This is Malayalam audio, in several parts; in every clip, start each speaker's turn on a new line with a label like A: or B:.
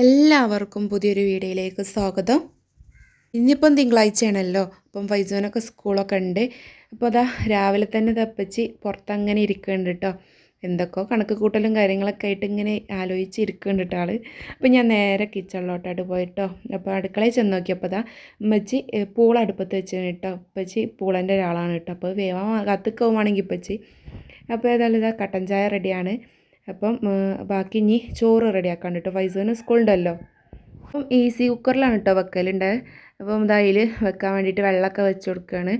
A: എല്ലാവർക്കും പുതിയൊരു വീഡിയോയിലേക്ക് സ്വാഗതം. ഇന്നിപ്പം തിങ്കളാഴ്ചയാണല്ലോ. അപ്പം ഫൈസോനൊക്കെ സ്കൂളൊക്കെ ഉണ്ട്. അപ്പോൾ അതാ രാവിലെ തന്നെ തപ്പച്ച് പുറത്തങ്ങനെ ഇരിക്കുന്നുണ്ട് കേട്ടോ എന്തൊക്കെയോ കണക്ക് കൂട്ടലും കാര്യങ്ങളൊക്കെ ആയിട്ട് ഇങ്ങനെ ആലോചിച്ച് ഇരിക്കുന്നുണ്ട് കേട്ടോ ആൾ അപ്പോൾ ഞാൻ നേരെ കിച്ചണിലോട്ടായിട്ട് പോയിട്ടോ അപ്പോൾ അടുക്കളയിൽ ചെന്ന് നോക്കിയപ്പോൾ അതാ ഉമ്മച്ചി പൂളടുപ്പത്ത് പൂള അടുപ്പത്ത് കേട്ടോ ഉപ്പച്ചി പൂളന്റെ ഒരാളാണ് കേട്ടോ അപ്പോൾ വേവാൻ കത്തിക്കവുവാണെങ്കിൽ ഉപ്പച്ചി. അപ്പോൾ ഏതായാലും ഇതാ കട്ടൻ ചായ റെഡിയാണ് അപ്പം ബാക്കി ഇനി ചോറ് റെഡിയാക്കാൻ കേട്ടോ ഫൈസൂന് സ്കൂളുണ്ടല്ലോ. അപ്പം ഈസി കുക്കറിലാണ് കേട്ടോ വെക്കലുണ്ട്. അപ്പം ഇതാ അതിൽ വെക്കാൻ വേണ്ടിയിട്ട് വെള്ളമൊക്കെ വെച്ച് കൊടുക്കുകയാണ്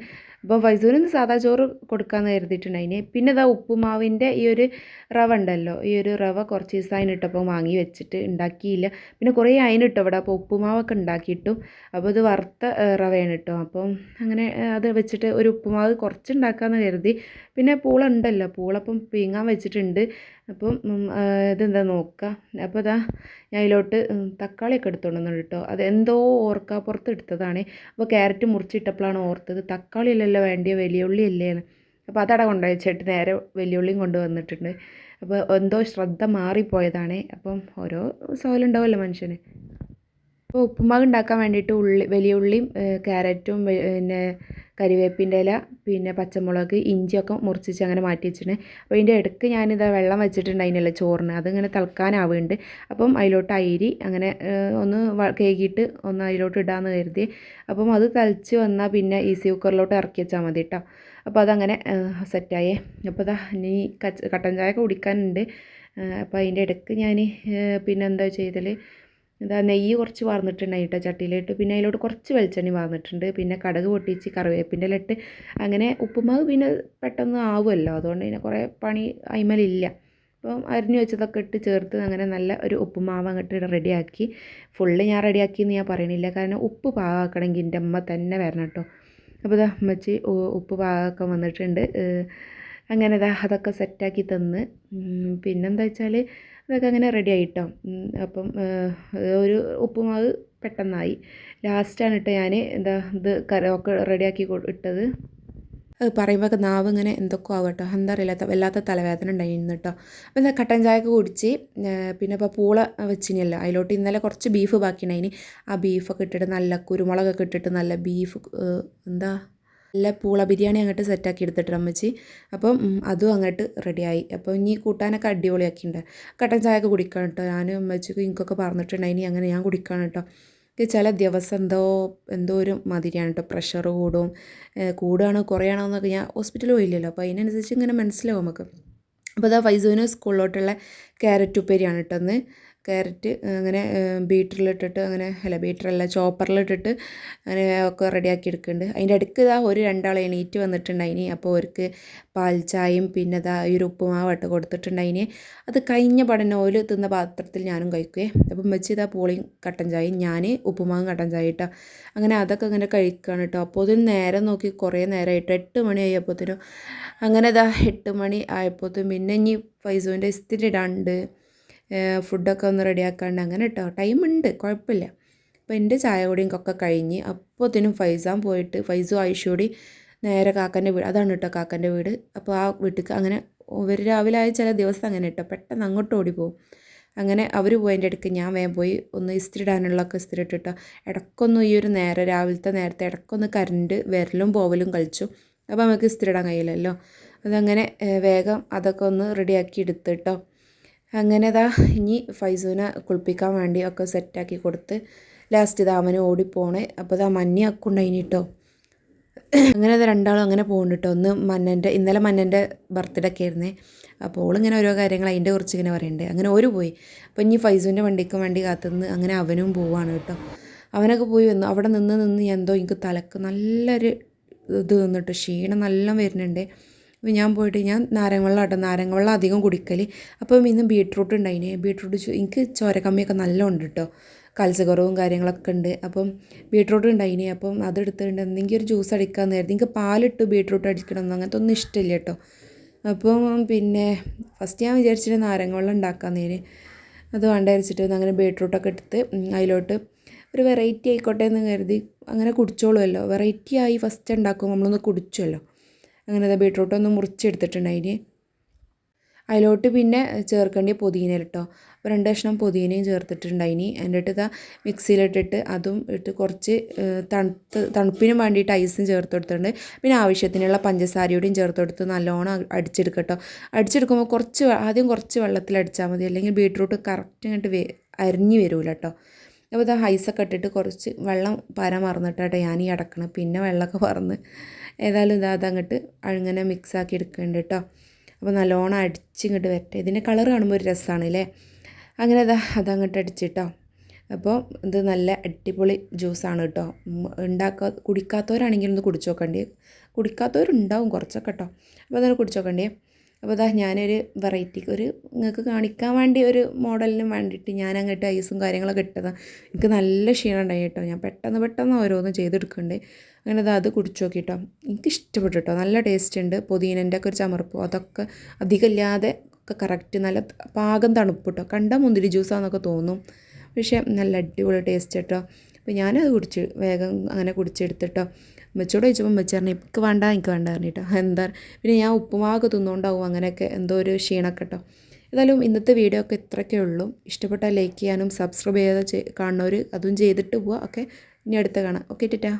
A: അപ്പോൾ വൈസൂരിന്ന് സാധാ ചോറ് കൊടുക്കാമെന്ന് കരുതിയിട്ടുണ്ടായിന് പിന്നെ ഇതാ ഉപ്പുമാവിന്റെ ഈ ഒരു റവ ഉണ്ടല്ലോ. ഈ ഒരു റവ കുറച്ച് ദിവസമായി ഇട്ടപ്പോൾ വാങ്ങി വെച്ചിട്ട് ഉണ്ടാക്കിയില്ല. പിന്നെ കുറേ അതിനിട്ടോ ഇവിടെ. അപ്പോൾ ഉപ്പുമാവൊക്കെ ഉണ്ടാക്കിയിട്ടും. അപ്പോൾ ഇത് വറുത്ത റവയാണ് കേട്ടോ അപ്പം അങ്ങനെ അത് വെച്ചിട്ട് ഒരു ഉപ്പുമാവ് കുറച്ച് ഉണ്ടാക്കാമെന്ന് കരുതി. പിന്നെ പൂള ഉണ്ടല്ലോ. പൂളപ്പം പീങ്ങാൻ വെച്ചിട്ടുണ്ട്. അപ്പം ഇതെന്താ നോക്കുക അപ്പോൾ ഇതാ ഞാൻ അതിലോട്ട് തക്കാളിയൊക്കെ എടുത്തോണ്ടെന്ന് കേട്ടോ അത് എന്തോ ഓർക്കാപ്പുറത്ത് എടുത്തതാണ് അപ്പോൾ ക്യാരറ്റ് മുറിച്ചിട്ടപ്പോഴാണ് ഓർത്തത്. തക്കാളി അല്ലല്ലോ വേണ്ടിയ വലിയ ഉള്ളി അല്ലേന്ന് അപ്പോൾ അതവിടെ കൊണ്ടുവച്ചിട്ട് നേരെ വലിയ ഉള്ളിയും കൊണ്ടുവന്നിട്ടുണ്ട്. അപ്പോൾ എന്തോ ശ്രദ്ധ മാറിപ്പോയതാണ്. അപ്പം ഓരോ സോലുണ്ടാവുമല്ലോ മനുഷ്യന്. അപ്പോൾ ഉപ്പുമാവ് ഉണ്ടാക്കാൻ വേണ്ടിയിട്ട് ഉള്ളി വലിയ ഉള്ളിയും ക്യാരറ്റും പിന്നെ കരിവേപ്പിന്റെ ഇല പിന്നെ പച്ചമുളക് ഇഞ്ചിയൊക്കെ മുറിച്ചിച്ച് അങ്ങനെ മാറ്റി വെച്ചിട്ടുണ്ട്. അപ്പോൾ ഇതിന്റെ ഇടയ്ക്ക് ഞാനിതാ വെള്ളം വെച്ചിട്ടുണ്ട് അതിനുള്ള ചോറിന്. അതിങ്ങനെ തിളക്കാനാവുന്നുണ്ട് അപ്പം അതിലോട്ട് അരി അങ്ങനെ ഒന്ന് കേകിയിട്ട് ഒന്ന് അതിലോട്ട് ഇടാമെന്ന് കരുതി. അപ്പം അത് തിളച്ച് വന്നാൽ പിന്നെ ഈസി കുക്കറിലോട്ട് ഇറക്കി വെച്ചാൽ മതി കേട്ടോ. അപ്പോൾ അതങ്ങനെ സെറ്റായേ. അപ്പോൾ അതാ ഇനി കട്ടൻ ചായ കുടിക്കാനുണ്ട്. അപ്പോൾ അതിന്റെ ഇടയ്ക്ക് ഞാൻ പിന്നെ എന്താ ഇതാ നെയ്യ് കുറച്ച് വാർന്നിട്ടുണ്ടായി കേട്ടോ ചട്ടിയിലിട്ട്. പിന്നെ അതിലോട്ട് കുറച്ച് വെളിച്ചെണ്ണി വാർന്നിട്ടുണ്ട്. പിന്നെ കടക് പൊട്ടിച്ച് കറിവേപ്പിന്റെ ഇട്ട്. അങ്ങനെ ഉപ്പുമാവ് പിന്നെ പെട്ടെന്ന് ആവുമല്ലോ. അതുകൊണ്ട് പിന്നെ കുറേ പണി അയിമലില്ല. അപ്പം അരിഞ്ഞു വെച്ചതൊക്കെ ഇട്ട് ചേർത്ത് അങ്ങനെ നല്ല ഒരു ഉപ്പുമാവ് അങ്ങോട്ട് റെഡിയാക്കി. ഫുള്ള് ഞാൻ റെഡിയാക്കി എന്ന് ഞാൻ പറയണില്ല. കാരണം ഉപ്പ് പാകമാക്കണമെങ്കിൽ എന്റെ അമ്മ തന്നെ വരണം കേട്ടോ. അപ്പോൾ ഇതാ അമ്മച്ചി ഉപ്പ് പാകമൊക്കെ വന്നിട്ടുണ്ട്. അങ്ങനെ ഇതാ അതൊക്കെ സെറ്റാക്കി തന്ന്. പിന്നെന്താ വെച്ചാൽ അതൊക്കെ അങ്ങനെ റെഡി ആയിട്ടോ. അപ്പം ഒരു ഉപ്പുമാവ് പെട്ടെന്നായി. ലാസ്റ്റാണ് കേട്ടോ ഞാൻ എന്താ ഇത് കരമൊക്കെ റെഡിയാക്കി ഇട്ടത്. പറയുമ്പോൾ നാവ് ഇങ്ങനെ എന്തൊക്കെ ആവും കേട്ടോ എന്താ അറിയില്ല വല്ലാത്ത തലവേദന ഉണ്ടായിരുന്നു കേട്ടോ അപ്പോൾ എന്താ കട്ടൻ ചായക്ക് കുടിച്ച് പിന്നെ ഇപ്പോൾ പൂള വെച്ചിനല്ലോ. അതിലോട്ട് ഇന്നലെ കുറച്ച് ബീഫ് ബാക്കിയുണ്ടായിന് ആ ബീഫൊക്കെ ഇട്ടിട്ട് നല്ല കുരുമുളകൊക്കെ ഇട്ടിട്ട് നല്ല ബീഫ് എന്താ നല്ല പൂള ബിരിയാണി അങ്ങോട്ട് സെറ്റാക്കി എടുത്തിട്ട് അമ്മച്ചി. അപ്പം അതും അങ്ങോട്ട് റെഡിയായി അപ്പോൾ ഇനി കൂട്ടാനൊക്കെ അടിപൊളിയാക്കിയിട്ടുണ്ട് കട്ടൻ ചായയൊക്കെ കുടിക്കണം കേട്ടോ ഞാനും അമ്മച്ചിക്കും പറഞ്ഞിട്ടുണ്ടായി ഇനി അങ്ങനെ ഞാൻ കുടിക്കണം കേട്ടോ ചില ദിവസം എന്തോ എന്തോ ഒരു മതിരിയാണ് കേട്ടോ പ്രഷർ കൂടും. കൂടുകയാണോ കുറയാണോ എന്നൊക്കെ ഞാൻ ഹോസ്പിറ്റലിൽ പോയില്ലല്ലോ. അപ്പോൾ അതിനനുസരിച്ച് ഇങ്ങനെ മനസ്സിലാവും നമുക്ക്. അപ്പോൾ അതാ ഫൈസൂന് സ്കൂളിലോട്ടുള്ള ക്യാരറ്റ് ഉപ്പേരിയാണ് കേട്ടോ ഒന്ന് ക്യാരറ്റ് അങ്ങനെ ബീറ്ററിലിട്ടിട്ട് അങ്ങനെ അല്ല ബീറ്ററല്ല ചോപ്പറിലിട്ടിട്ട് അങ്ങനെ ഒക്കെ റെഡിയാക്കി എടുക്കുന്നുണ്ട്. അതിന്റെ ഇടയ്ക്ക് ഇതാ ഒരു രണ്ടാൾ എണീറ്റ് വന്നിട്ടുണ്ടായിനി. അപ്പോൾ അവർക്ക് പാൽ പിന്നെ ഇതാ ഈ ഒരു ഉപ്പുമാവട്ട് കൊടുത്തിട്ടുണ്ടായിനി. അത് കഴിഞ്ഞ പഠനം ഓൽ തിന്ന പാത്രത്തിൽ ഞാനും കഴിക്കുകയെ അപ്പം വെച്ച് ഇതാ പൂളിയും കട്ടൻ ചായയും ഞാൻ ഉപ്പുമാവും കട്ടൻ ചായ ഇട്ടാ. അങ്ങനെ അതൊക്കെ അങ്ങനെ കഴിക്കുകയാണ് കേട്ടോ. അപ്പോൾ അതിന് നേരം നോക്കി കുറേ നേരമായിട്ട് എട്ട് മണി ആയപ്പോഴത്തേനും അങ്ങനെ ഇതാ എട്ട് മണി ആയപ്പോഴത്തേനും പിന്നെ ഇനി ഫൈസൂന്റെ ഇസ്തിരി ഇടാണ്ട് ഫുഡൊക്കെ ഒന്ന് റെഡിയാക്കാണ്ട് അങ്ങനെ കേട്ടോ ടൈം ഉണ്ട് കുഴപ്പമില്ല. അപ്പോൾ എന്റെ ചായ കൂടിയും ഒക്കെ കഴിഞ്ഞ് അപ്പോഴത്തേനും ഫൈസാൻ പോയിട്ട് ഫൈസു ആയിഷൂടി നേരെ കാക്കന്റെ വീട് അതാണ് കേട്ടോ കാക്കന്റെ വീട്. അപ്പോൾ ആ വീട്ടിൽ അങ്ങനെ ഇവർ രാവിലെ ആയ ചില ദിവസം അങ്ങനെ കേട്ടോ പെട്ടെന്ന് അങ്ങോട്ട് ഓടി പോകും അങ്ങനെ അവർ പോയതിന്റെ ഇടയ്ക്ക് ഞാൻ വേഗം പോയി ഒന്ന് ഇസ്തിരി ഇടാനുള്ളതൊക്കെ ഇസ്തിരി ഇട്ടിട്ടോ ഇടയ്ക്കൊന്നും ഈ ഒരു നേരെ രാവിലത്തെ നേരത്തെ ഇടയ്ക്കൊന്ന് കറണ്ട് വരലും പോവലും കളിച്ചു. അപ്പോൾ നമുക്ക് ഇസ്തിരി ഇടാൻ കഴിയില്ലല്ലോ. അതങ്ങനെ വേഗം അതൊക്കെ ഒന്ന് റെഡിയാക്കി എടുത്തിട്ടോ. അങ്ങനെ ഇതാ ഇനി ഫൈസൂനെ കുളിപ്പിക്കാൻ വേണ്ടി ഒക്കെ സെറ്റാക്കി കൊടുത്ത് ലാസ്റ്റ് ഇതാ അവന് ഓടിപ്പോണേ. അപ്പോൾ ഇതാ മഞ്ഞ അക്കുണ്ടായിനി കേട്ടോ അങ്ങനെ അത് രണ്ടാളും അങ്ങനെ പോകുന്നുണ്ട് കേട്ടോ ഒന്ന് മന്നന്റെ ഇന്നലെ മന്നന്റെ ബർത്ത്ഡേ ഒക്കെ ആയിരുന്നേ. അപ്പോൾ ഓളിങ്ങനെ ഓരോ കാര്യങ്ങൾ അതിന്റെ കുറിച്ച് ഇങ്ങനെ പറയണ്ടേ. അങ്ങനെ ഓര് പോയി. അപ്പോൾ ഇനി ഫൈസൂന്റെ വണ്ടിക്കും വേണ്ടി കാത്തുനിന്ന് അങ്ങനെ അവനും പോവാണ് കേട്ടോ അവനൊക്കെ പോയി വന്നു. അവിടെ നിന്ന് നിന്ന് എന്തോ എനിക്ക് തലക്ക് നല്ലൊരു ഇത് നിന്നിട്ട് ക്ഷീണം നല്ല വരുന്നുണ്ട്. ഞാൻ പോയിട്ട് ഞാൻ നാരങ്ങ വെള്ളം ആട്ടോ. നാരങ്ങ വെള്ളം അധികം കുടിക്കൽ അപ്പം ഇന്ന് ബീട്രൂട്ട് ഉണ്ടായിന്. ബീട്രൂട്ട് എനിക്ക് ചോരക്കമ്മിയൊക്കെ നല്ല ഉണ്ട് കേട്ടോ കാൽസ്യക്കുറവും കാര്യങ്ങളൊക്കെ ഉണ്ട്. അപ്പം ബീട്രൂട്ട് ഉണ്ടായിന്. അപ്പം അതെടുത്തിട്ടുണ്ട് എന്തെങ്കിലും ഒരു ജ്യൂസ് അടിക്കാമെന്ന് കരുതി. എനിക്ക് പാലിട്ട് ബീട്രൂട്ട് അടിക്കണമെന്ന് അങ്ങനത്തെ ഒന്നും ഇഷ്ടമില്ല കേട്ടോ അപ്പം പിന്നെ ഫസ്റ്റ് ഞാൻ വിചാരിച്ചിട്ട് നാരങ്ങ വെള്ളം ഉണ്ടാക്കാമെന്നേന് അത് വേണ്ട വിചാരിച്ചിട്ട് അങ്ങനെ ബീട്രൂട്ടൊക്കെ എടുത്ത് അതിലോട്ട് ഒരു വെറൈറ്റി ആയിക്കോട്ടെ എന്ന് കരുതി അങ്ങനെ കുടിച്ചോളുമല്ലോ വെറൈറ്റി ആയി ഫസ്റ്റ് ഉണ്ടാക്കും നമ്മളൊന്ന് കുടിച്ചുമല്ലോ അങ്ങനെ ബീട്രൂട്ട് ഒന്ന് മുറിച്ചെടുത്തിട്ടുണ്ട് അതിലോട്ട് പിന്നെ ചേർക്കേണ്ടി പുതിന കേട്ടോ അപ്പോൾ രണ്ട് കഷ്ണം പുതിനയും ചേർത്തിട്ടുണ്ടായിനി. എന്നിട്ട് ഇതാ മിക്സിയിലിട്ടിട്ട് അതും ഇട്ട് കുറച്ച് തണുത്ത് തണുപ്പിനും വേണ്ടിയിട്ട് ഐസും ചേർത്ത് കൊടുത്തിട്ടുണ്ട്. പിന്നെ ആവശ്യത്തിനുള്ള പഞ്ചസാരയോടെയും ചേർത്ത് കൊടുത്ത് നല്ലോണം അടിച്ചെടുക്കട്ടോ. അടിച്ചെടുക്കുമ്പോൾ കുറച്ച് ആദ്യം കുറച്ച് വെള്ളത്തിൽ അടിച്ചാൽ മതി. അല്ലെങ്കിൽ ബീട്രൂട്ട് കറക്റ്റ് ആയിട്ട് വേ അരിഞ്ഞ് വരൂല കേട്ടോ അപ്പോൾ ഇത് ഐസൊക്കെ ഇട്ടിട്ട് കുറച്ച് വെള്ളം പര മറന്നിട്ടാട്ടോ ഞാൻ ഈ അടക്കണം പിന്നെ വെള്ളമൊക്കെ പറന്ന് ഏതായാലും ഇതാ അതങ്ങോട്ട് അങ്ങനെ മിക്സാക്കി എടുക്കേണ്ട കേട്ടോ അപ്പോൾ നല്ലോണം അടിച്ചിങ്ങോട്ട് വരട്ടെ. ഇതിന്റെ കളർ കാണുമ്പോൾ ഒരു രസമാണ് അല്ലേ? അങ്ങനെ ഇതാ അതങ്ങോട്ട് അടിച്ചിട്ടോ അപ്പോൾ ഇത് നല്ല അടിപൊളി ജ്യൂസാണ് കേട്ടോ ഉണ്ടാക്കാ കുടിക്കാത്തവരാണെങ്കിൽ ഒന്ന് കുടിച്ചു നോക്കണ്ടേ? കുടിക്കാത്തവരുണ്ടാവും കുറച്ചൊക്കെ കേട്ടോ അപ്പോൾ അതൊന്ന് കുടിച്ചു നോക്കണ്ടേ? അപ്പോൾ അതാ ഞാനൊരു വെറൈറ്റി ഒരു നിങ്ങൾക്ക് കാണിക്കാൻ വേണ്ടി ഒരു മോഡലിന് വേണ്ടിയിട്ട് ഞാൻ അങ്ങോട്ട് ഐസും കാര്യങ്ങളൊക്കെ ഇട്ടതാണ് എനിക്ക് നല്ല ക്ഷീണം ഉണ്ടായി കേട്ടോ. ഞാൻ പെട്ടെന്ന് പെട്ടെന്ന് ഓരോന്ന് ചെയ്തെടുക്കണ്ടേ അങ്ങനെ അത് അത് കുടിച്ച് നോക്കിട്ടോ. എനിക്ക് ഇഷ്ടപ്പെട്ടു കേട്ടോ. നല്ല ടേസ്റ്റ് ഉണ്ട്. പുതിയനന്റെ ഒക്കെ ഒരു ചമർപ്പ്. അതൊക്കെ അധികമില്ലാതെ ഒക്കെ കറക്റ്റ് നല്ല പാകം തണുപ്പ് കേട്ടോ. കണ്ട മുന്തിരി ജ്യൂസാന്നൊക്കെ തോന്നും. പക്ഷേ നല്ല അടിപൊളി ടേസ്റ്റ് കേട്ടോ. അപ്പോൾ ഞാനത് കുടിച്ച് വേഗം അങ്ങനെ കുടിച്ചെടുത്തിട്ടോ അമ്മച്ചോട് ചോദിച്ചപ്പോൾ അമ്മച്ചി പറഞ്ഞു എനിക്ക് വേണ്ട എനിക്ക് വേണ്ട പറഞ്ഞിട്ടോ. എന്താ പിന്നെ ഞാൻ ഉപ്പുമാവൊക്കെ തിന്നുകൊണ്ടാവും അങ്ങനെയൊക്കെ എന്തോ ഒരു ക്ഷീണമൊക്കെ കേട്ടോ ഏതായാലും ഇന്നത്തെ വീഡിയോ ഒക്കെ ഇത്രയൊക്കെ ഉള്ളൂ. ഇഷ്ടപ്പെട്ടാൽ ലൈക്ക് ചെയ്യാനും സബ്സ്ക്രൈബ് ചെയ്യാതെ കാണുന്നവർ അതും ചെയ്തിട്ട് പോവുക. ഓക്കെ ഇനി അടുത്ത കാണാം. ഓക്കെ ടിറ്റാ.